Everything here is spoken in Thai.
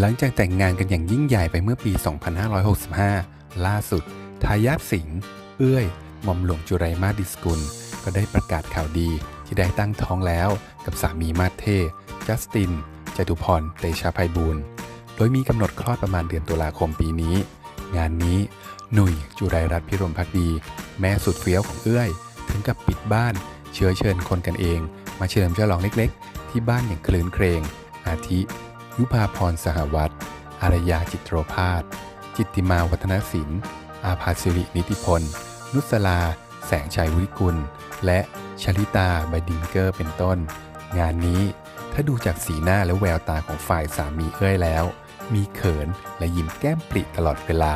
หลังจากแต่งงานกันอย่างยิ่งใหญ่ไปเมื่อปี 2565 ล่าสุด ทายาทสิงห์เอื้อยหม่อมหลวงจุไรมาดิสกุล ก็ได้ประกาศข่าวดีที่ได้ตั้งท้องแล้วกับสามีมาเทจัสตินจตุพร เตชะภัยบูลย์โดยมีกำหนดคลอดประมาณเดือนตุลาคมปีนี้ งานนี้ หนุ่ย จุไรรัตน์พิรมพักดี แม่สุดเฟี้ยวของเอื้อย ถึงกับปิดบ้าน เชื้อเชิญคนกันเอง มาเฉลิมฉลองเล็กๆ ที่บ้านอย่างคลื้นเครง อาทิ ยุพาพรสหวัตรอารยาจิตโรพาสจิตติมาวัฒนศิลป์ อาภาสิรินิติพล นุสลา แสงชัยวุฒิกุล และชลิตาบดิงเกอร์เป็นต้น งานนี้ถ้าดูจากสีหน้าและแววตาของฝ่ายสามีเอ้ยแล้ว มีเขินและยิ้มแก้มปริตลอดเวลา